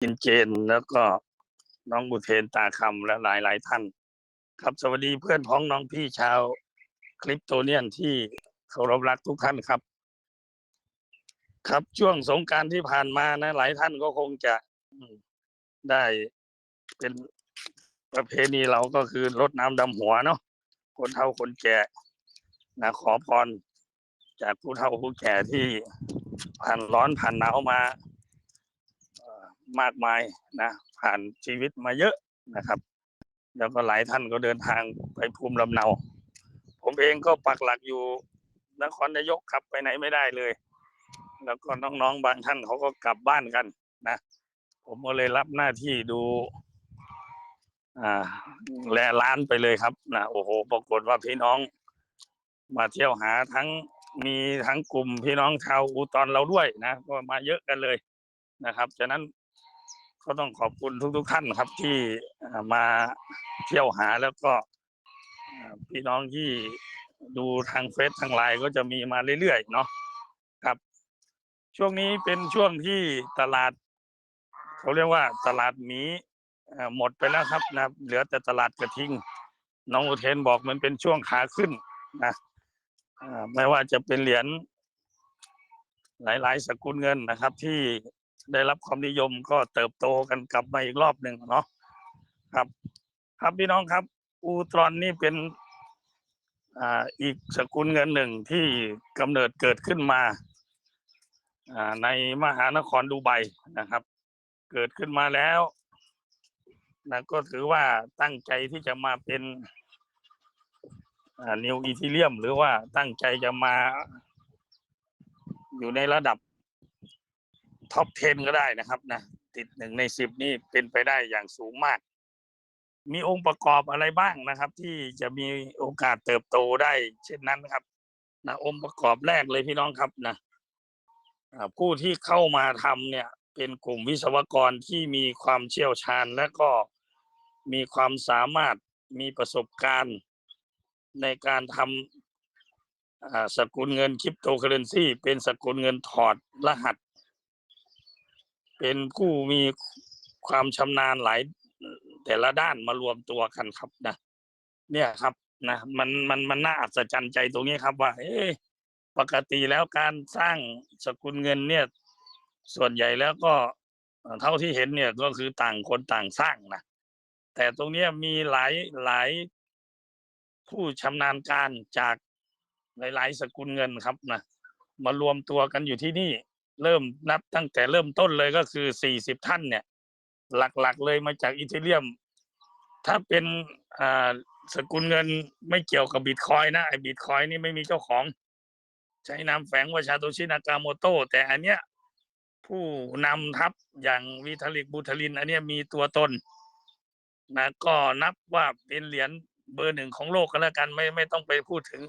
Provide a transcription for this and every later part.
กินเจนแล้วก็น้องบุเทนตาคำและหลายหลายท่าน ครับสวัสดีเพื่อนพ้องน้องพี่ชาว คลิปโตเนียนที่เคารพรักทุกท่านครับ ครับช่วงสงการที่ผ่านมานะ หลายท่านก็คงจะได้เป็นประเพณีเราก็คือรดน้ำดำหัวเนาะคนเฒ่าคนแก่นะขอพรจากผู้เฒ่าผู้แก่ที่ผ่านร้อนผ่านหนาวมา มากมายนะผ่านชีวิตมาเยอะนะครับ แล้วก็หลายท่านก็เดินทางไปภูมิลำเนา ผมเองก็ปักหลักอยู่นครนายกครับไปไหนไม่ได้เลย แล้วก็น้องๆบางท่านเขาก็กลับบ้านกันนะ ผมก็เลยรับหน้าที่ดูอ่าแลร้านไปเลยครับนะโอ้โหปรากฏว่าพี่น้อง มาเที่ยวหาทั้งมีทั้งกลุ่มพี่น้องชาวอุตรเราด้วยนะ ก็มาเยอะกันเลยนะครับฉะนั้น ก็ต้องขอบคุณทุก ๆ ท่านครับที่มาเที่ยวหาแล้วก็พี่น้องที่ดูทางเฟซทางไลน์ก็จะมีมาเรื่อยๆเนาะครับ ช่วงนี้เป็นช่วงที่ตลาด เขาเรียกว่าตลาดหมีหมดไปแล้วครับนะเหลือแต่ตลาดกระทิง น้องอุเทนบอกมันเป็นช่วงขาขึ้นนะไม่ว่าจะเป็นเหรียญหลาย ๆ สกุลเงินนะครับที่ ได้รับความนิยมก็เติบโตกันกลับมาอีกรอบหนึ่งเนาะครับ ครับพี่น้องครับ อูตรอนนี่เป็นอ่าอีกสกุลเงินหนึ่งที่กำเนิดเกิดขึ้นมาอ่าในมหานครดูไบนะครับ เกิดขึ้นมาแล้วนะก็ถือว่าตั้งใจที่จะมาเป็นนิวอีทิเลียม หรือว่าตั้งใจจะมาอยู่ในระดับ ท็อป 10 ก็ได้นะครับนะติดหนึ่งในสิบนี่เป็นไปได้อย่างสูงมาก มีองค์ประกอบอะไรบ้างนะครับ ที่จะมีโอกาสเติบโตได้ เช่นนั้นครับนะองค์ประกอบแรกเลยพี่น้องครับนะผู้ที่เข้ามาทำเนี่ย เป็นกลุ่มวิศวกรที่มีความเชี่ยวชาญและก็มีความสามารถมีประสบการณ์ในการทำอ่าสกุลเงินคริปโตเคอเรนซีเป็นสกุลเงินถอดรหัส เป็นผู้มีความชำนาญหลายแต่ละด้านมารวมตัวกันครับนะเนี่ยครับนะมันมันมันน่าอัศจรรย์ใจตรงนี้ครับ ว่าเอ๊ปกติแล้วการสร้างสกุลเงินเนี่ย ส่วนใหญ่แล้วก็เท่าที่เห็นเนี่ยก็คือต่างคนต่างสร้างนะแต่ตรงนี้มีหลายหลายผู้ชำนาญการจากหลาย ๆ สกุลเงินครับนะมารวมตัวกันอยู่ที่นี่ เริ่มนับตั้งแต่เริ่มต้นเลยก็คือสี่สิบท่านเนี่ย หลักๆเลยมาจากอีเทเรียม ถ้าเป็นอ่าสกุลเงินไม่เกี่ยวกับบิตคอยนะไอ้บิตคอยนี่ไม่มีเจ้าของ ใช้นามแฝงว่าชาโตชินากาโมโตแต่อันเนี้ยผู้นำทัพอย่างวิทาลิกบูทาลิน อันเนี้ยมีตัวตนนะก็นับว่าเป็นเหรียญเบอร์หนึ่งของโลกกันแล้วกันไม่ไม่ต้องไปพูดถึง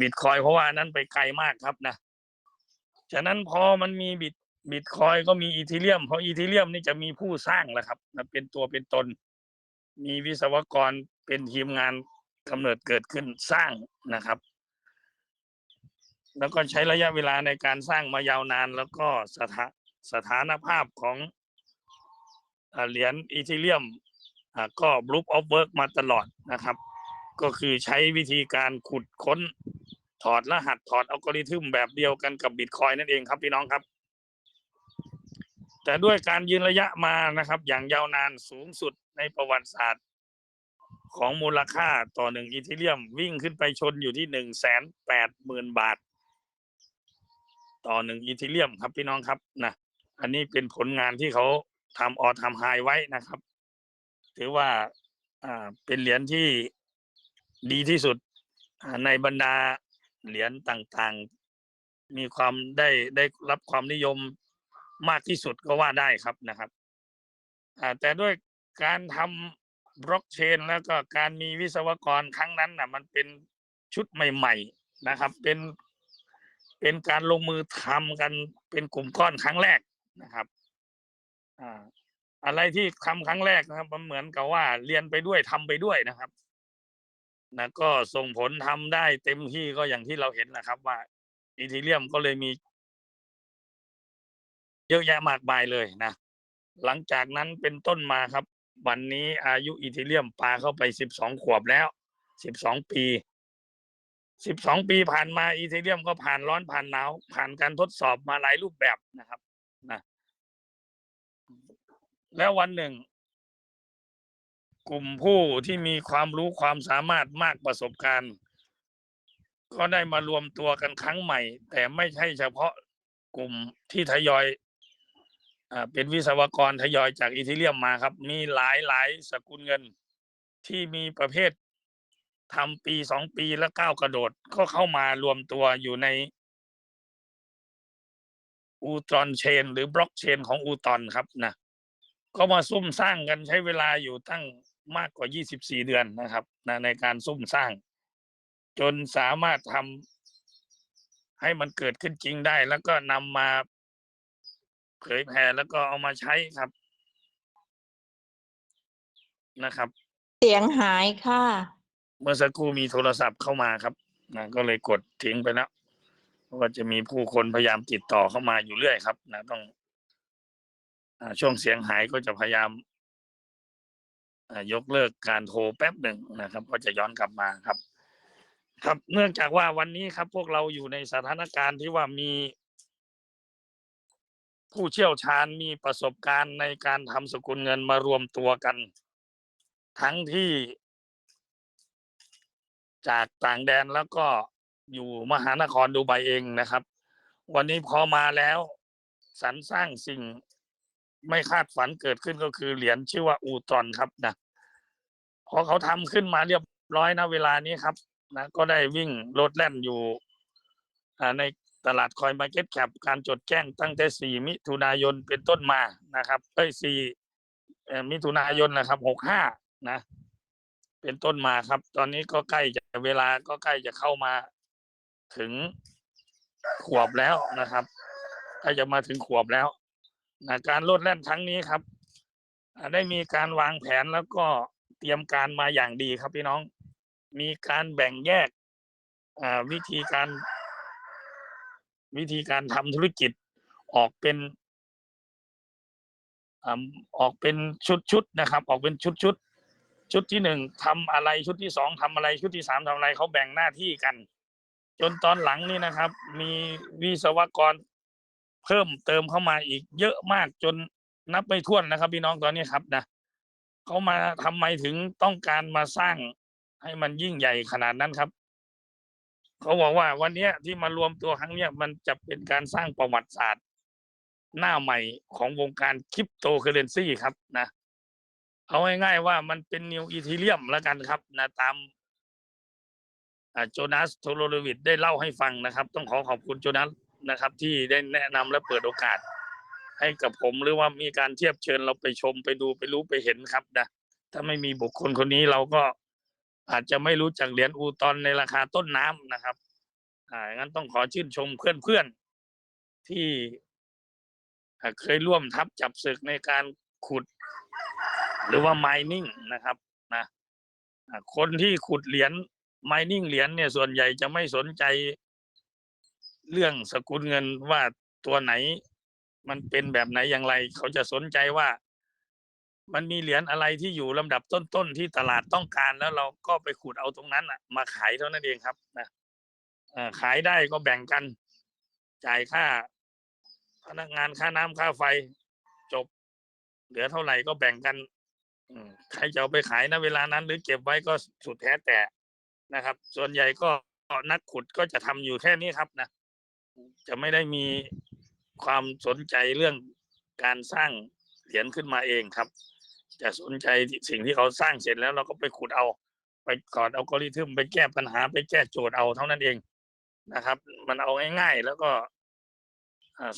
บิตคอยเพราะว่านั้นไปไกลมากครับนะ ฉะนั้นพอมันมีบิตบิตคอยก็มีอีทีเรียมเพราะอีทีเรียมนี่จะมีผู้สร้างแหละครับนะเป็นตัวเป็นตน มีวิศวกรเป็นทีมงานกำเนิดเกิดขึ้นสร้างนะครับ แล้วก็ใช้ระยะเวลาในการสร้างมายาวนาน แล้วก็สถาสถานภาพของเหรียญอีทีเรียมก็บลูปออฟเวิร์กมาตลอดนะครับ ก็คือใช้วิธีการขุดค้น ถอดรหัสถอดอัลกอริทึมแบบเดียวกันกับบิตคอยนั่นเองครับพี่น้องครับ แต่ด้วยการยืนระยะมานะครับ อย่างยาวนานสูงสุดในประวัติศาสตร์ ของมูลค่าต่อหนึ่งอีทีเรียม วิ่งขึ้นไปชนอยู่ที่หนึ่งแสนแปดหมื่นบาท ต่อหนึ่งอีทีเรียมครับพี่น้องครับนะอันนี้เป็นผลงานที่เขาทำออทำไฮไว้นะครับ ถือว่าอ่าเป็นเหรียญที่ดีที่สุดในบรรดา เหรียญต่างๆ มีความได้ได้รับความนิยมมากที่สุดก็ว่าได้ครับนะครับแต่ด้วยการทำบล็อกเชน แล้วก็การมีวิศวกรครั้งนั้นน่ะ มันเป็นชุดใหม่ ๆนะครับ เป็นเป็นการลงมือทำกันเป็นกลุ่มก้อนครั้งแรกนะครับอ่าอะไรที่ทำครั้งแรกนะครับ มันเหมือนกับว่าเรียนไปด้วยทำไปด้วยนะครับ นะก็ส่งผลทำได้เต็มที่ก็อย่างที่เราเห็นนะครับ ว่าอีทีเรียมก็เลยมี เยอะแยะมากมายเลยนะ หลังจากนั้นเป็นต้นมาครับ วันนี้อายุอีเทเรียมปลาเข้าไปสิบสองขวบแล้วสิบสองปีสิบสองปีผ่านมาอีเทเรียมก็ผ่านร้อนผ่านหนาวผ่านการทดสอบมาหลายรูปแบบนะครับนะแล้ววันหนึ่ง กลุ่มผู้ที่มีความรู้ความสามารถมากประสบการณ์ ก็ได้มารวมตัวกันครั้งใหม่ แต่ไม่ใช่เฉพาะกลุ่มที่ทยอยอเป็นวิศวกรทยอยจากอีทิเลียมมาครับ มีหลายหลายสกุลเงินที่มีประเภททำปีสองปีแล้วก้าวกระโดดก็เข้ามารวมตัวอยู่ในอูตรอนเชน หรือบล็อกเชนของอูตอนครับนะก็มาซุ่มสร้างกันใช้เวลาอยู่ตั้ง มากกว่า 24 เดือนนะครับนะในการซุ่มสร้าง จนสามารถทำให้มันเกิดขึ้นจริงได้ แล้วก็นำมาเผยแผ่แล้วก็เอามาใช้ครับนะครับ เสียงหายค่ะ เมื่อสักครู่มีโทรศัพท์เข้ามาครับนะก็เลยกดทิ้งไปแล้วเพราะว่าจะมีผู้คนพยายามติดต่อเข้ามาอยู่เรื่อยครับ นะต้องอาช่วงเสียงหายก็จะพยายามอ่า ยกเลิกการโทรแป๊บหนึ่งนะครับ ก็จะย้อนกลับมาครับ ครับเนื่องจากว่าวันนี้ครับ พวกเราอยู่ในสถานการณ์ที่ว่ามี ผู้เชี่ยวชาญมีประสบการณ์ในการทำสกุลเงินมารวมตัวกัน ทั้งที่ จากต่างแดนแล้วก็อยู่มหานครดูไบเองนะครับ วันนี้พอมาแล้วสรรสร้างสิ่ง ไม่คาดฝันเกิดขึ้นก็คือเหรียญชื่อว่าอูตรอนครับนะพอเขาทำขึ้นมาเรียบร้อยนะเวลานี้ครับนะก็ได้วิ่งรถแล่นอยู่ในตลาดคอยมาเก็ตแคปการจดแจ้งตั้งแต่ 4 มิถุนายนเป็นต้นมานะครับเอ้ย4มิถุนายนนะครับ 65 นะ เป็นต้นมาครับ ตอนนี้ก็ใกล้จะเวลาก็ใกล้จะเข้ามาถึงขวบแล้วนะครับใกล้จะมาถึงขวบแล้ว การโลดแล่นครั้งนี้ครับได้มีการวางแผนแล้วก็เตรียมการมาอย่างดีครับพี่น้อง มีการแบ่งแยกวิธีการ วิธีการทำธุรกิจออกเป็นออกเป็นชุดๆนะครับ ออกเป็นชุดๆชุดที่หนึ่งทำอะไรชุดที่สองทำอะไรชุดที่สามทำอะไรเขาแบ่งหน้าที่กัน จนตอนหลังนี่นะครับ มีวิศวกร เพิ่มเติมเข้ามาอีก เยอะมากจนนับไม่ถ้วนนะครับ พี่น้องตอนนี้ครับนะเขามาทำไมถึงต้องการมาสร้างให้มันยิ่งใหญ่ขนาดนั้นครับเขาบอกว่าวันนี้ที่มารวมตัวครั้งเนี้ยมันจะเป็นการสร้างประวัติศาสตร์ หน้าใหม่ของวงการคริปโตเคอเรนซีครับนะเอาง่ายๆว่ามันเป็นนิวอีทีเรียมแล้วกันครับ นะตามอ่าโจนาสโทโรลวิดได้เล่าให้ฟังนะครับ ต้องขอขอบคุณโจนัส นะครับ ที่ได้แนะนำและเปิดโอกาส ให้กับผมหรือว่ามีการเทียบเชิญเราไปชมไปดูไปรู้ไปเห็นครับนะถ้าไม่มีบุคคลคนนี้เราก็อาจจะไม่รู้จักเหรียญอูตอนในราคาต้นน้ำนะครับ อ่างั้นต้องขอชื่นชมเพื่อนๆที่อ่เคยร่วมทัพจับศึกในการขุด หรือว่า mining นะครับนะคนที่ขุดเหรียญ mining เหรียญเนี่ยส่วนใหญ่จะไม่สนใจ เรื่องสกุลเงินว่าตัวไหน มันเป็นแบบไหนอย่างไร เขาจะสนใจว่า มันมีเหรียญอะไรที่อยู่ลำดับต้นๆที่ตลาดต้องการแล้วเราก็ไปขุดเอาตรงนั้นอะ มาขายเท่านั้นเองครับนะขายได้ก็แบ่งกัน จ่ายค่า พนักงานค่าน้ำค่าไฟจบ เหลือเท่าไหร่ก็แบ่งกันใครจะเอาไปขายณเวลานั้น หรือเก็บไว้ก็สุดแท้แต่นะครับ ส่วนใหญ่ก็นักขุดก็จะทำอยู่แค่นี้ครับนะ จะไม่ได้มีความสนใจเรื่องการสร้างเหรียญขึ้นมาเองครับ จะสนใจสิ่งที่เขาสร้างเสร็จแล้วเราก็ไปขุดเอา ไปกอดเอัลกริทึมไปแก้ปัญหาไปแก้โจทย์เอาเท่านั้นเองนะครับ มันเอาง่ายๆ แล้วก็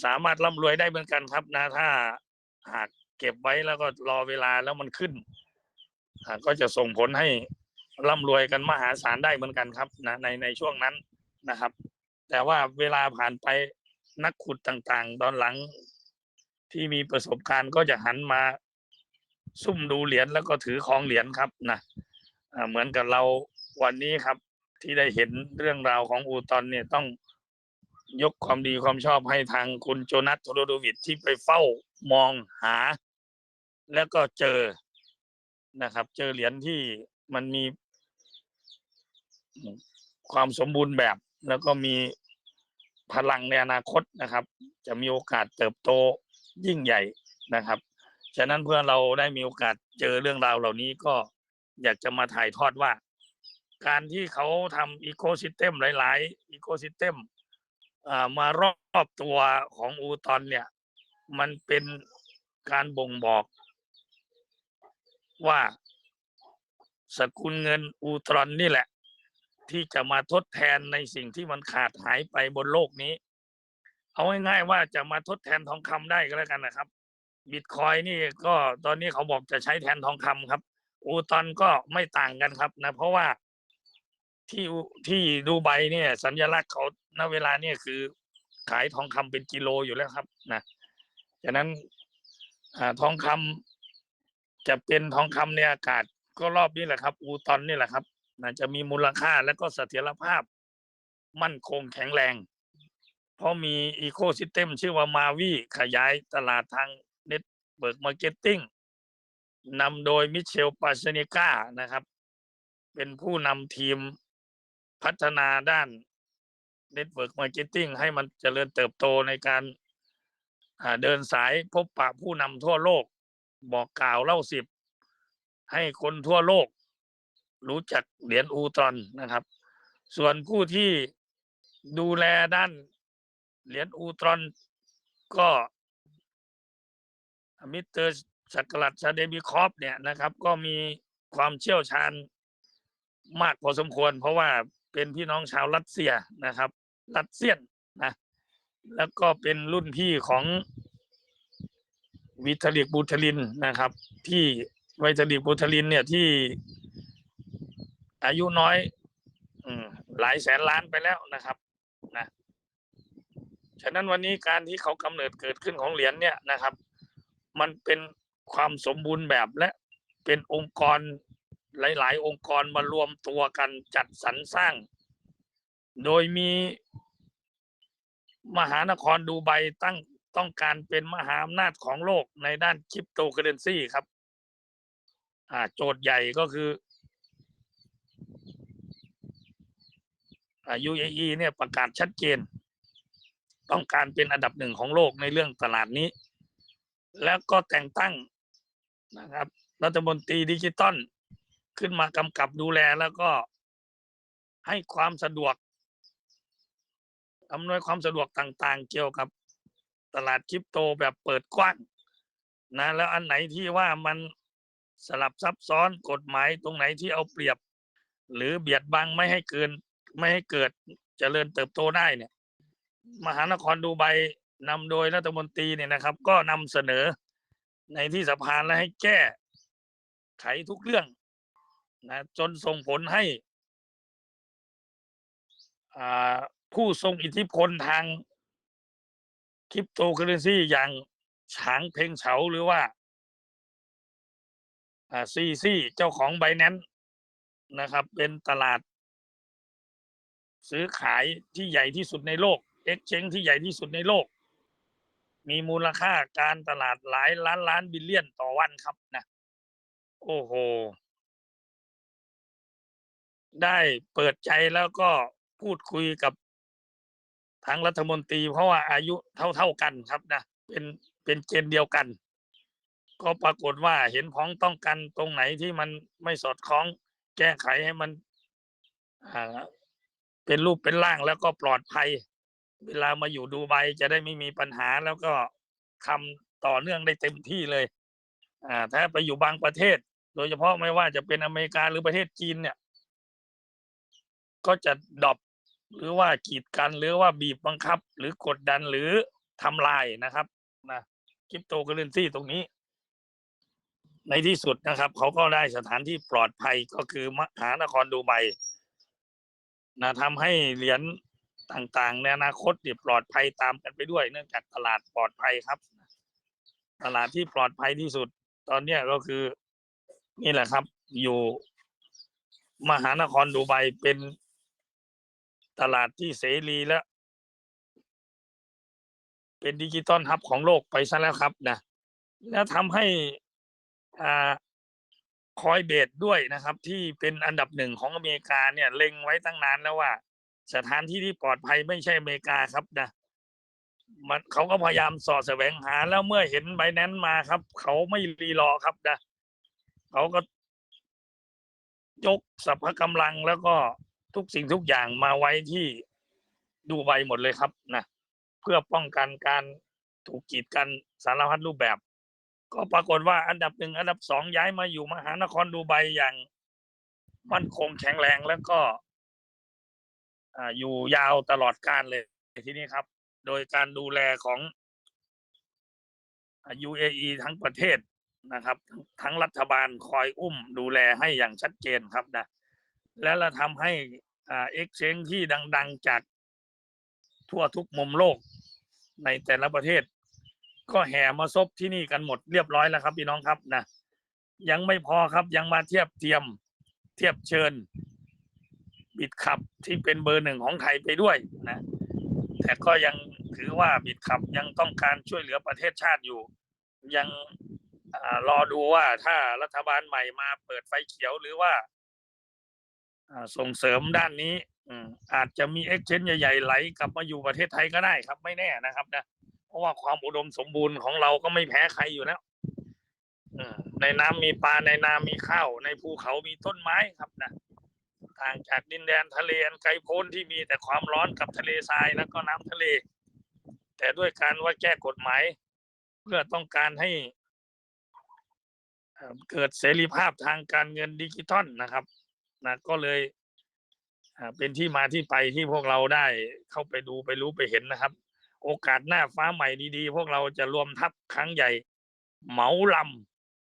สามารถร่ำรวยได้เหมือนกันครับนะถ้าหากเก็บไว้แล้วก็รอเวลาแล้วมันขึ้นก็จะส่งผลให้ร่ำรวยกันมหาศาลได้เหมือนกันครับนะในในช่วงนั้นนะครับ แต่ว่าเวลาผ่านไปนักขุดต่างๆ ตอนหลังที่มีประสบการณ์ก็จะหันมาซุ่มดูเหรียญแล้วก็ถือของเหรียญครับนะเหมือนกับเราวันนี้ครับ ที่ได้เห็นเรื่องราวของอูตอนเนี่ยต้องยกความดีความชอบให้ทางคุณโจนัสโทโรดวิดที่ไปเฝ้ามองหา แล้วก็เจอนะครับ เจอเหรียญที่มันมีความสมบูรณ์แบบ แล้วก็มีพลังในอนาคตนะครับ จะมีโอกาสเติบโตยิ่งใหญ่นะครับ ฉะนั้นเพื่อเราได้มีโอกาสเจอเรื่องราวเหล่านี้ก็อยากจะมาถ่ายทอดว่า การที่เขาทำอีโคซิสเต็มหลาย ๆ อีโคซิสเต็มมารอบตัวของอูตอนเนี่ย มันเป็นการบ่งบอกว่าสกุลเงินอูตรอนนี่แหละ ที่จะมาทดแทนในสิ่งที่มันขาดหายไปบนโลกนี้ เอาง่ายๆว่าจะมาทดแทนทองคำได้ก็แล้วกันนะครับบิตคอยนี่ก็ตอนนี้เขาบอกจะใช้แทนทองคำครับ อูตอนก็ไม่ต่างกันครับนะ เพราะว่าที่ที่ดูไบเนี่ย สัญลักษณ์เขาณเวลาเนี่ยคือขายทองคำเป็นกิโลอยู่แล้วครับนะฉะนั้นอทองคำจะเป็นทองคำในอากาศก็รอบนี้แหละครับ อูตอนนี่แหละครับ นะจะมีมูลค่าและก็เสถียรภาพ มั่นคงแข็งแรง เพราะมีอีโคซิสเต็มชื่อว่ามาวีขยายตลาดทางเน็ตเบิร์กมาร์เก็ตติ้งนำโดยมิเชลปาเซเนกานะครับ เป็นผู้นำทีมพัฒนาด้านเน็ตเวิร์กมาร์เก็ตติ้งให้มันเจริญเติบโตในการเดินสายพบปะผู้นำทั่วโลก บอกกล่าวเล่าสิบ ให้คนทั่วโลก รู้จักเหรียญอูตรอนนะครับ ส่วนผู้ที่ดูแลด้านเหรียญอูตรอนก็มิสเตอร์สักลัดชาเดบิคอฟเนี่ยนะครับ ก็มีความเชี่ยวชาญมากพอสมควร เพราะว่าเป็นพี่น้องชาวรัสเซียนะครับ รัสเซียนนะแล้วก็เป็นรุ่นพี่ของวิทาลิกบูทลินนะครับ ที่วิทาลิกบูทลินเนี่ยที่ อายุน้อย อืม หลายแสนล้านไปแล้วนะครับนะฉะนั้นวันนี้การที่เขากำเนิดเกิดขึ้นของเหรียญเนี่ยนะครับ มันเป็นความสมบูรณ์แบบและเป็นองค์กรหลาย ๆ องค์กรมารวมตัวกันจัดสรรสร้าง โดยมีมหานครดูไบตั้งต้องการเป็นมหาอำนาจของโลกในด้านคริปโตเคอเรนซีครับ อ่า โจทย์ใหญ่ก็คืออ่า UAE เนี่ยประกาศชัดเจน ต้องการเป็นอันดับหนึ่งของโลกในเรื่องตลาดนี้ แล้วก็แต่งตั้งนะครับ รัฐมนตรีดิจิตอลขึ้นมากำกับดูแลแล้วก็ให้ความสะดวกอำนวยความสะดวกต่างๆ เกี่ยวกับตลาดคริปโตแบบเปิดกว้างนะแล้วอันไหนที่ว่ามันสลับซับซ้อนกฎหมายตรงไหนที่เอาเปรียบ หรือเบียดบังไม่ให้เกิน ไม่ให้เกิดเจริญเติบโตได้เนี่ย มหานครดูไบนำโดยรัฐมนตรีเนี่ยนะครับ ก็นำเสนอในที่สภาและให้แก้ไขทุกเรื่องนะจนส่งผลให้ผู้ทรงอิทธิพลทางคริปโตเคอเรนซีอย่างฉางเพงเฉาหรือว่าอ่าซีซีเจ้าของไบแนนนะครับ เป็นตลาด ซื้อขายที่ใหญ่ที่สุดในโลกเอ็กเชงที่ใหญ่ที่สุดในโลก มีมูลค่าการตลาดหลายล้านล้านบิลเลียนต่อวันครับนะ โอ้โห ได้เปิดใจแล้วก็พูดคุยกับทางรัฐมนตรี เพราะว่าอายุเท่าๆกันครับนะ เป็นเป็นเจนเดียวกัน ก็ปรากฏว่าเห็นพ้องต้องกันตรงไหนที่มันไม่สอดคล้องแก้ไขให้มันอ่า เป็นรูปเป็นร่างแล้วก็ปลอดภัย เวลามาอยู่ดูไบจะได้ไม่มีปัญหาแล้วก็ทำต่อเนื่องได้เต็มที่เลย อ่า ถ้าไปอยู่บางประเทศ โดยเฉพาะไม่ว่าจะเป็นอเมริกาหรือประเทศจีนเนี่ย ก็จะดรอปหรือว่ากีดกันหรือว่าบีบบังคับ หรือกดดันหรือทำลายนะครับนะคริปโตเคอเรนซีตรงนี้ ในที่สุดนะครับ เขาก็ได้สถานที่ปลอดภัยก็คือมหานครดูไบ นะทำให้เหรียญต่างๆ ในอนาคตเนี่ยปลอดภัยตามกันไปด้วย เนื่องจากตลาดปลอดภัยครับ ตลาดที่ปลอดภัยที่สุด ตอนเนี้ยก็คือ นี่แหละครับ อยู่มหานครดูไบเป็นตลาดที่เสรีและ เป็นดิจิตอลฮับของโลกไปซะแล้วครับนะแล้วทำให้อ่า คอยเบสด้วยนะครับ ที่เป็นอันดับหนึ่งของอเมริกาเนี่ยเล็งไว้ตั้งนานแล้วว่า สถานที่ที่ปลอดภัยไม่ใช่อเมริกาครับนะมันเขาก็พยายามสอดแสวงหาแล้วเมื่อเห็นใบแนนมาครับ เขาไม่รีรอครับนะเขาก็ยกสรรพกำลังแล้วก็ทุกสิ่งทุกอย่างมาไว้ที่ดูไบหมดเลยครับนะเพื่อป้องกันการถูกกีดกันสารพัดรูปแบบ ก็ปรากฏว่าอันดับหนึ่งอันดับสองย้ายมาอยู่มหานครดูไบอย่าง มั่นคงแข็งแรงแล้วก็อ่าอยู่ยาวตลอดการเลยที่นี้ครับ โดยการดูแลของ UAE ทั้งประเทศนะครับ ทั้งรัฐบาลคอยอุ้มดูแลให้อย่างชัดเจนครับนะและเราทำให้เอ็กเชนที่ดัง ๆจากทั่วทุกมุมโลกในแต่ละประเทศ ก็แห่มาซบที่นี่กันหมดเรียบร้อยแล้วครับพี่น้องครับนะยังไม่พอครับยังมาเทียบเทียมเทียบเชิญ บิดขับที่เป็นเบอร์หนึ่งของไทยไปด้วยนะแต่ก็ยังถือว่าบิดขับยังต้องการช่วยเหลือประเทศชาติอยู่ ยังอรอดูว่าถ้ารัฐบาลใหม่มาเปิดไฟเขียวหรือว่าส่งเสริมด้านนี้อาจจะมีเอ็กชนใหญ่ๆไหลกลับมาอยู่ประเทศไทยก็ได้ครับไม่แน่นะครับนะ ราะว่าความอุดมสมบูรณ์ของเราก็ไม่แพ้ใครอยู่แล้วในน้ำมีปลาในนามีข้าว ในภูเขามีต้นไม้ครับนะต่างจากดินแดนทะเลอันไกลโพ้นที่มีแต่ความร้อนกับทะเลทรายแล้วก็น้ำทะเล แต่ด้วยการว่าแก้กฎหมาย เพื่อต้องการให้เกิดเสรีภาพทางการเงินดิจิตอลนะครับนะก็เลยเป็นที่มาที่ไปที่พวกเราได้เข้าไปดูไปรู้ไปเห็นนะครับ โอกาสหน้าฟ้าใหม่ดีๆ พวกเราจะรวมทัพครั้งใหญ่ เหมาล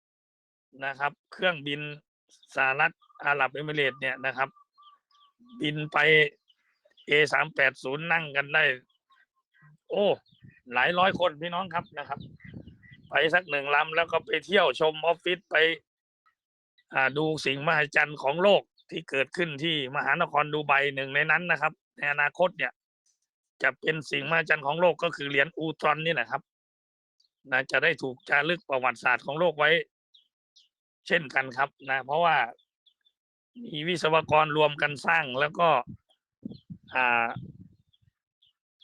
ำนะครับ เครื่องบินสหรัฐอาหรับเอมิเรตส์เนี่ยนะครับ บินไป A สามแปดศูนย์นั่งกันได้ โอ้ หลายร้อยคนพี่น้องครับนะครับ ไปสักหนึ่งลำแล้วก็ไปเที่ยวชมออฟฟิศไปดูสิ่งมหัศจรรย์ของโลกที่เกิดขึ้นที่มหานครดูไบหนึ่งในนั้นนะครับ ในอนาคตเนี่ย จะเป็นสิ่งมหัศจรรย์ของโลกก็คือเหรียญอูตรอนนี่แหละครับนะจะได้ถูกจารึกประวัติศาสตร์ของโลกไว้ เช่นกันครับนะ เพราะว่ามีวิศวกรรวมกันสร้างแล้วก็อ่า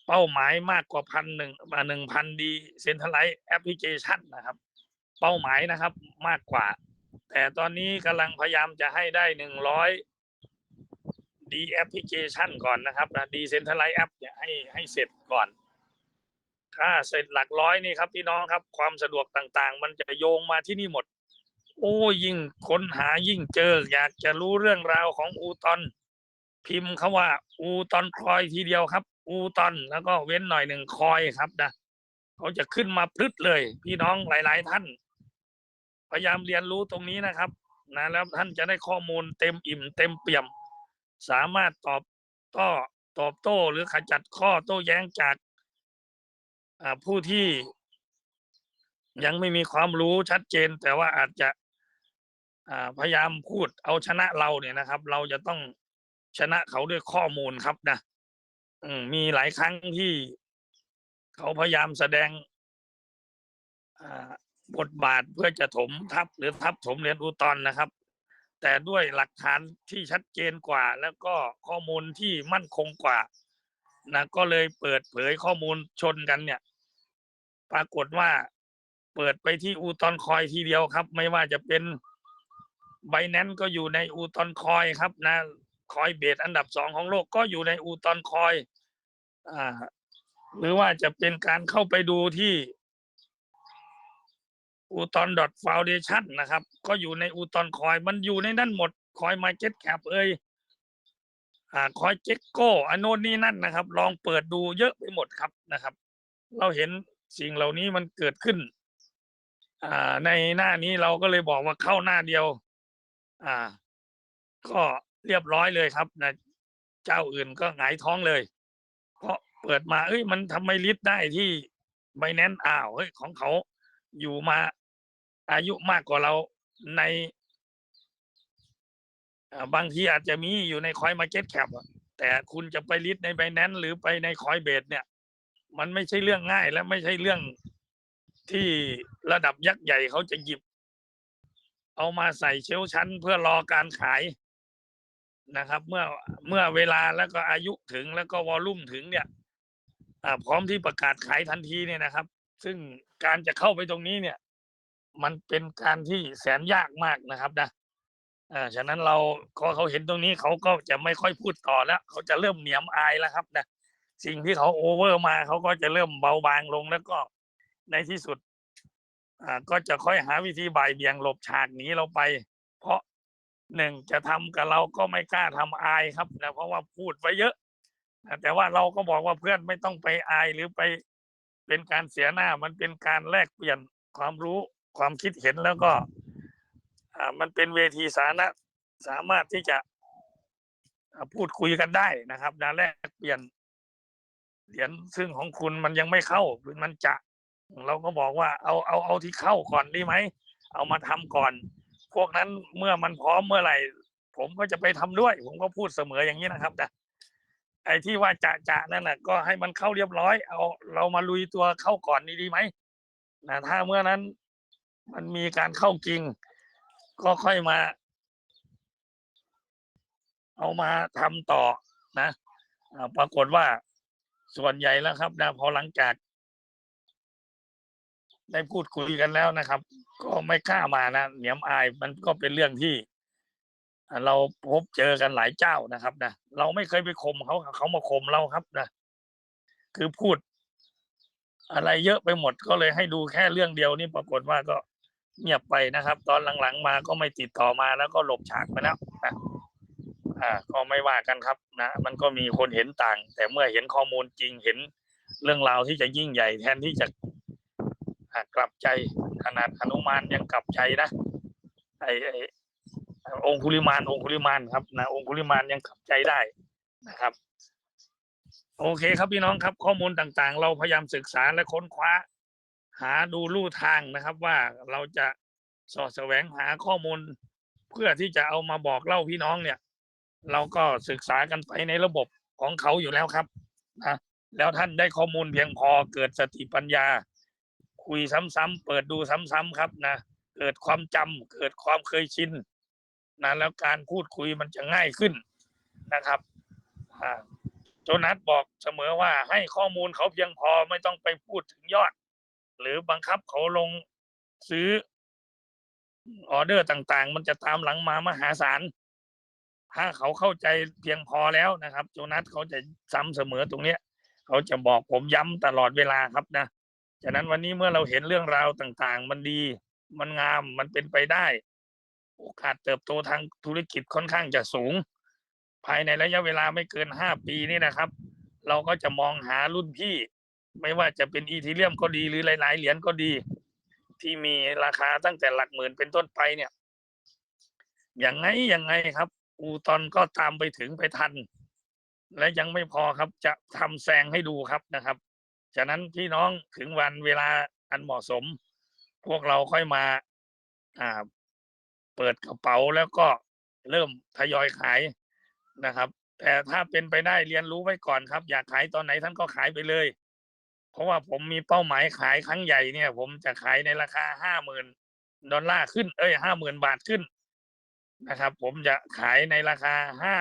เป้าหมายมากกว่าพันหนึ่งมาหนึ่งพันดีเซ็นทรัลไลท์แอปพลิเคชันนะครับ เป้าหมายนะครับมากกว่า แต่ตอนนี้กำลังพยายามจะให้ได้หนึ่งร้อย ดีแอปพลิเคชันก่อนนะครับนะดีเซ็นทรัลไลท์แอปเนี่ยให้ให้เสร็จก่อนถ้าเสร็จหลักร้อยนี่ครับพี่น้องครับความสะดวกต่างๆ มันจะโยงมาที่นี่หมด โอ้ยิ่งค้นหายิ่งเจอ อยากจะรู้เรื่องราวของอูตอน พิมพ์เขาว่า อูตอนคอยทีเดียวครับ อูตอนแล้วก็เว้นหน่อยหนึ่งคอยครับนะเขาจะขึ้นมาพลึดเลย พี่น้องหลาย ๆ ท่าน พยายามเรียนรู้ตรงนี้นะครับนะแล้วท่านจะได้ข้อมูลเต็มอิ่มเต็มเปี่ยม สามารถตอบต้อตอบโต้หรือขจัดข้อโต้แย้งจากผู้ที่ยังไม่มีความรู้ชัดเจน แต่ว่าอาจจะพยายามพูดเอาชนะเราเนี่ยนะครับ เราจะต้องชนะเขาด้วยข้อมูลครับนะมีหลายครั้งที่เขาพยายามแสดงบทบาทเพื่อจะถมทับหรือทับถมเรียญอูตอนนะครับ แต่ด้วยหลักฐานที่ชัดเจนกว่า แล้วก็ข้อมูลที่มั่นคงกว่านะก็เลยเปิดเผยข้อมูลชนกันเนี่ย ปรากฏว่าเปิดไปที่อูตอนคอยทีเดียวครับ ไม่ว่าจะเป็นไบแนนก็อยู่ในอูตอนคอยครับนะคอยเบสอันดับสองของโลกก็อยู่ในอูตอนคอย อ่า หรือว่าจะเป็นการเข้าไปดูที่ อูตอนดอทฟาวเดชันนะครับ ก็อยู่ในอูตอนคอยมันอยู่ในนั่นหมดคอยมาเก็ตแคปเอ้ยอ่าคอยเจ็กโก้อันโน่นนี่นั่นนะครับ ลองเปิดดูเยอะไปหมดครับนะครับ เราเห็นสิ่งเหล่านี้มันเกิดขึ้น อ่า ในหน้านี้เราก็เลยบอกว่าเข้าหน้าเดียว อ่า ก็เรียบร้อยเลยครับนะเจ้าอื่นก็หงายท้องเลย เพราะเปิดมา เอ้ย มันทำไมลิสต์ได้ที่ไบแนนอ้าวเฮ้ยของเขาอยู่มา อายุมากกว่าเราในบางทีอาจจะมีอยู่ในคอยมาเก็ตแคปแต่คุณจะไปลิสในไบแนนหรือไปในคอยเบสเนี่ย มันไม่ใช่เรื่องง่ายและไม่ใช่เรื่องที่ระดับยักษ์ใหญ่เขาจะหยิบ เอามาใส่เชลชั้นเพื่อรอการขายนะครับ เมื่อเมื่อเวลาแล้วก็อายุถึงแล้วก็วอลลุ่มถึงเนี่ยพร้อมที่ประกาศขายทันทีเนี่ยนะครับ ซึ่งการจะเข้าไปตรงนี้เนี่ย มันเป็นการที่แสนยากมากนะครับนะอ่าฉะนั้นเราพอเขาเห็นตรงนี้เขาก็จะไม่ค่อยพูดต่อแล้ว เขาจะเริ่มเหนียมอายแล้วครับนะสิ่งที่เขาโอเวอร์มาเขาก็จะเริ่มเบาบางลงแล้วก็ในที่สุด อ่าก็จะค่อยหาวิธีบ่ายเบี่ยงหลบฉากหนีเราไป เพราะหนึ่งจะทำกับเราก็ไม่กล้าทำอายครับนะเพราะว่าพูดไปเยอะแต่ว่าเราก็บอกว่าเพื่อนไม่ต้องไปอายหรือไปเป็นการเสียหน้ามันเป็นการแลกเปลี่ยนความรู้ ความคิดเห็นแล้วก็มันเป็นเวทีสาธารณะสามารถที่จะพูดคุยกันได้นะครับนะแลกเปลี่ยนเหรียญซึ่งของคุณมันยังไม่เข้าหรือมันจะ เราก็บอกว่าเอาเอาเอาที่เข้าก่อนดีไหมเอามาทำก่อน พวกนั้นเมื่อมันพร้อมเมื่อไหร่ ผมก็จะไปทำด้วย ผมก็พูดเสมออย่างนี้นะครับนะไอ้ที่ว่าจะจะนั่นน่ะ ก็ให้มันเข้าเรียบร้อย เอาเรามาลุยตัวเข้าก่อนนี่ดีไหมนะถ้าเมื่อนั้น มันมีการเข้าจริง ก็ค่อยมา เอามาทำต่อนะปรากฏว่าส่วนใหญ่แล้วครับนะพอหลังจาก ได้พูดคุยกันแล้วนะครับ ก็ไม่กล้ามานะเหนียมอายมันก็เป็นเรื่องที่เราพบเจอกันหลายเจ้านะครับนะเราไม่เคยไปข่มเขาเขามาข่มเราครับนะคือพูด อะไรเยอะไปหมดก็เลยให้ดูแค่เรื่องเดียวนี่ปรากฏว่าก็ เงียบไปนะครับ ตอนหลังๆมาก็ไม่ติดต่อมาแล้วก็หลบฉากไปแล้วนะอ่าก็ไม่ว่ากันครับนะมันก็มีคนเห็นต่าง แต่เมื่อเห็นข้อมูลจริงเห็นเรื่องราวที่จะยิ่งใหญ่แทนที่จะกลับใจขนาดหนุมานยังกลับใจนะไอไอองคุลิมานองคุลิมานครับนะองคุลิมานยังกลับใจได้นะครับ โอเคครับพี่น้องครับ ข้อมูลต่างๆ เราพยายามศึกษาและค้นคว้า หาดูลู่ทางนะครับว่าเราจะสอดแสวงหาข้อมูล เพื่อที่จะเอามาบอกเล่าพี่น้องเนี่ย เราก็ศึกษากันไปในระบบของเขาอยู่แล้วครับนะแล้วท่านได้ข้อมูลเพียงพอเกิดสติปัญญา คุยซ้ำๆเปิดดูซ้ำๆครับนะเกิดความจำเกิดความเคยชินนะแล้วการพูดคุยมันจะง่ายขึ้นนะครับโจนัสบอกเสมอว่าให้ข้อมูลเขาเพียงพอไม่ต้องไปพูดถึงยอด หรือบังคับเขาลงซื้อออเดอร์ต่างๆ มันจะตามหลังมามหาศาลถ้าเขาเข้าใจเพียงพอแล้วนะครับ โจนัสเขาจะซ้ำเสมอตรงเนี้ย เขาจะบอกผมย้ำตลอดเวลาครับนะฉะนั้นวันนี้เมื่อเราเห็นเรื่องราวต่างๆ มันดี มันงามมันเป็นไปได้ โอกาสเติบโตทางธุรกิจค่อนข้างจะสูง ภายในระยะเวลาไม่เกินห้าปีนี่นะครับ เราก็จะมองหารุ่นพี่ ไม่ว่าจะเป็นอีทีเรียมก็ดีหรือหลาย ๆ เหรียญก็ดี ที่มีราคาตั้งแต่หลักหมื่นเป็นต้นไปเนี่ยอย่างไงยังไงครับ อูตอนก็ตามไปถึงไปทัน และยังไม่พอครับจะทำแซงให้ดูครับนะครับฉะนั้นพี่น้องถึงวันเวลาอันเหมาะสม พวกเราค่อยมาอ่าเปิดกระเป๋าแล้วก็เริ่มทยอยขายนะครับ แต่ถ้าเป็นไปได้เรียนรู้ไว้ก่อนครับ อยากขายตอนไหนท่านก็ขายไปเลย เพราะว่าผมมีเป้าหมายขายครั้งใหญ่เนี่ย ผมจะขายในราคาห้าหมื่นดอลลาร์ขึ้น เอ้ยห้าหมื่นบาทขึ้นนะครับ ผมจะขายในราคาห้า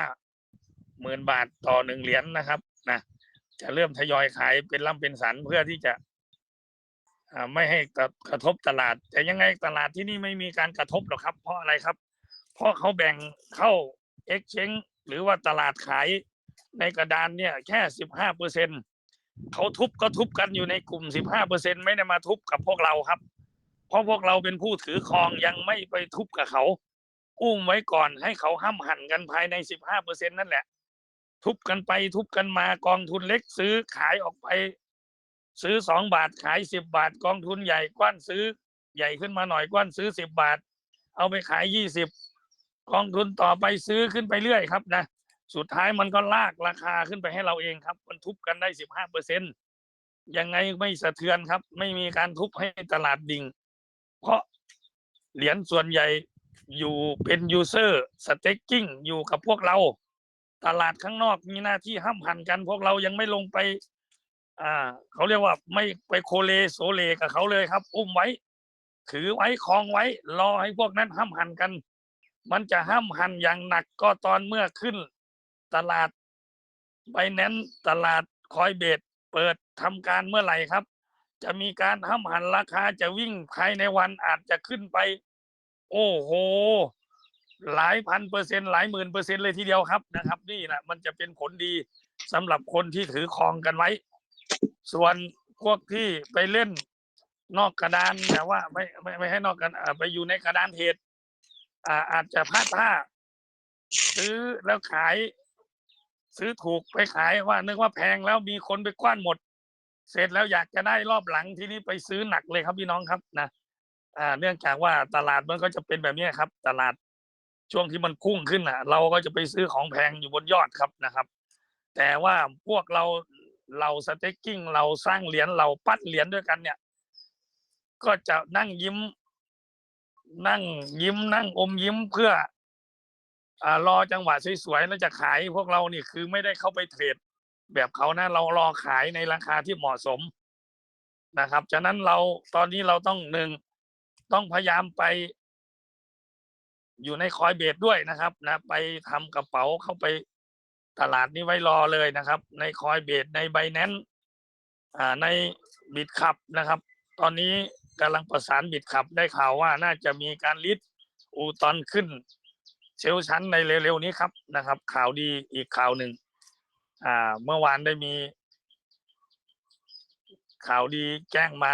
หมื่นบาทต่อหนึ่งเหรียญนะครับนะจะเริ่มทยอยขายเป็นล่ำเป็นสันเพื่อที่จะไม่ให้กระกระทบตลาด แต่ยังไงตลาดที่นี่ไม่มีการกระทบหรอกครับ เพราะอะไรครับ เพราะเขาแบ่งเข้า exchange หรือว่าตลาดขายในกระดานเนี่ยแค่สิบห้าเปอร์เซ็นต์ เขาทุบก็ทุบกันอยู่ในกลุ่มสิบห้าเปอร์เซ็นไม่ได้มาทุบกับพวกเราครับ เพราะพวกเราเป็นผู้ถือครองยังไม่ไปทุบกับเขาอุ้มไว้ก่อนให้เขาห้ามหันกันภายในสิบห้าเปอร์เซ็นนั่นแหละ ทุบกันไปทุบกันมากองทุนเล็กซื้อขายออกไป ซื้อสองบาทขายสิบบาท กองทุนใหญ่กว้านซื้อ ใหญ่ขึ้นมาหน่อยกว้านซื้อสิบบาท เอาไปขายยี่สิบกองทุนต่อไปซื้อขึ้นไปเรื่อยครับนะ สุดท้ายมันก็ลากราคาขึ้นไปให้เราเองครับ มันทุบกันได้สิบห้าเปอร์เซ็นยังไงไม่สะเทือนครับ ไม่มีการทุบให้ตลาดดิ่ง เพราะเหรียญส่วนใหญ่อยู่เป็นยูเซอร์สเต็กกิ้งอยู่กับพวกเรา ตลาดข้างนอกมีหน้าที่ห้ามหันกัน พวกเรายังไม่ลงไป อ่า เขาเรียกว่าไม่ไปโคเลโซเลกับเขาเลยครับ อุ้มไว้ ถือไว้คลองไว้ รอให้พวกนั้นห้ามหันกัน มันจะห้ามหันอย่างหนักก็ตอนเมื่อขึ้น ตลาดไบแนนตลาดคอยเบตเปิดทำการเมื่อไหร่ครับ จะมีการห้ามหันราคาจะวิ่งภายในวันอาจจะขึ้นไป โอ้โห หลายพันเปอร์เซ็นต์หลายหมื่นเปอร์เซ็นต์เลยทีเดียวครับนะครับ นี่แหละมันจะเป็นผลดีสำหรับคนที่ถือครองกันไว้ ส่วนพวกที่ไปเล่นนอกกระดานแต่ว่าไม่ไม่ไม่ให้นอกกันไปอยู่ในกระดานเทรดอ่าอาจจะพลาดท่าซื้อแล้วขาย ซื้อถูกไปขายว่า นึกว่าแพงแล้วมีคนไปกว้านหมด เสร็จแล้วอยากจะได้รอบหลังทีนี้ไปซื้อหนักเลยครับพี่น้องครับนะอ่า เนื่องจากว่าตลาดมันก็จะเป็นแบบนี้ครับ ตลาดช่วงที่มันพุ่งขึ้นอะ เราก็จะไปซื้อของแพงอยู่บนยอดครับนะครับ แต่ว่าพวกเราเราสเต็กกิ้งเราสร้างเหรียญเราปั้นเหรียญด้วยกันเนี่ย ก็จะนั่งยิ้ม นั่งยิ้มนั่งอมยิ้มเพื่อ รอจังหวะสวยๆแล้วจะขายพวกเรานี่คือไม่ได้เข้าไปเทรดแบบเขานะ เรารอขายในราคาที่เหมาะสมนะครับ ฉะนั้นเราตอนนี้เราต้องหนึ่งต้องพยายามไป อยู่ในคอยเบสด้วยนะครับ นะ ไปทำกระเป๋าเข้าไปตลาดนี้ไว้รอเลยนะครับ ในคอยเบสในไบแนนอ่าในบิดขับนะครับ ตอนนี้กำลังประสานบิดขับได้ข่าวว่าน่าจะมีการลิสต์อูตอนขึ้น เชลชั้นในเร็วๆนี้ครับนะครับ ข่าวดีอีกข่าวหนึ่งอ่า เมื่อวานได้มี ข่าวดีแจ้งมา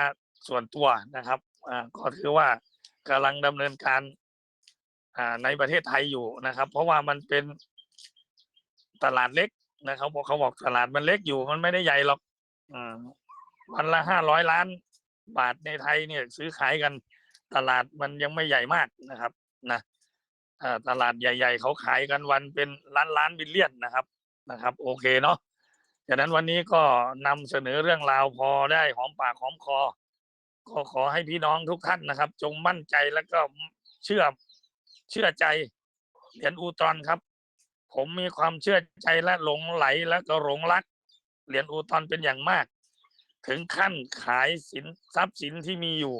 ส่วนตัวนะครับอ่าก็คือว่ากำลังดำเนินการอ่าในประเทศไทยอยู่นะครับ เพราะว่ามันเป็นตลาดเล็กนะครับเพราะเขาบอกตลาดมันเล็กอยู่มันไม่ได้ใหญ่หรอกอ่าวันละห้าร้อยล้านบาทในไทยเนี่ย ซื้อขายกันตลาดมันยังไม่ใหญ่มากนะครับ นะ อ่าตลาดใหญ่ ๆ เขาขายกันวันเป็นล้านล้านบิลเลียนนะครับนะครับ โอเคเนาะฉะนั้นวันนี้ก็นำเสนอเรื่องราวพอได้หอมปากหอมคอ ก็ขอให้พี่น้องทุกท่านนะครับ จงมั่นใจแล้วก็เชื่อเชื่อใจเหรียญอูตรอนครับ ผมมีความเชื่อใจและหลงไหลและก็หลงรัก เหรียญอูตรอนเป็นอย่างมาก ถึงขั้นขายสินทรัพย์สินที่มีอยู่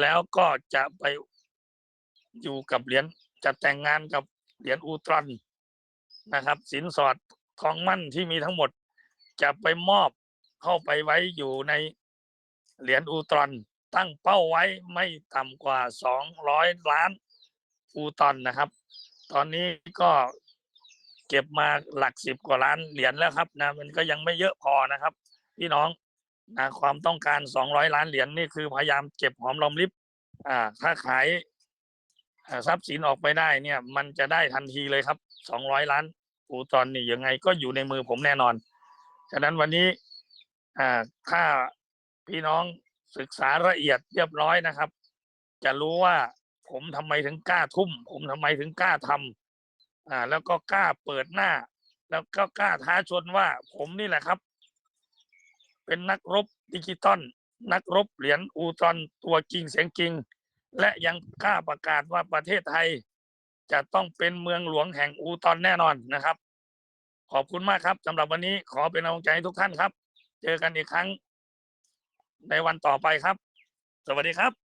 แล้วก็จะไปอยู่กับเหรียญ จะแต่งงานกับเหรียญอูตรอนนะครับ สินสอดทองมั่นที่มีทั้งหมด จะไปมอบเข้าไปไว้อยู่ในเหรียญอูตรอน ตั้งเป้าไว้ไม่ต่ำกว่าสองร้อยล้านอูตรอนนะครับ ตอนนี้ก็เก็บมาหลักสิบกว่าล้านเหรียญแล้วครับนะมันก็ยังไม่เยอะพอนะครับ พี่น้องนะความต้องการสองร้อยล้านเหรียญนี่คือพยายามเก็บหอมรอมริบอ่าถ้าขาย ทรัพย์สินออกไปได้เนี่ย มันจะได้ทันทีเลยครับสองร้อยล้านอูตอนนี่ยังไงก็อยู่ในมือผมแน่นอน ฉะนั้นวันนี้อ่าถ้าพี่น้องศึกษาละเอียดเรียบร้อยนะครับ จะรู้ว่าผมทำไมถึงกล้าทุ่ม ผมทำไมถึงกล้าทำอ่า แล้วก็กล้าเปิดหน้า แล้วก็กล้าท้าชนว่า ผมนี่แหละครับ เป็นนักรบดิจิตอลนักรบเหรียญอูตอนตัวจริงเสียงจริง และยังกล้าประกาศว่าประเทศไทย จะต้องเป็นเมืองหลวงแห่งอูตอนแน่นอนนะครับ ขอบคุณมากครับสำหรับวันนี้ขอเป็นกำลังใจให้ทุกท่านครับ เจอกันอีกครั้งในวันต่อไปครับ สวัสดีครับ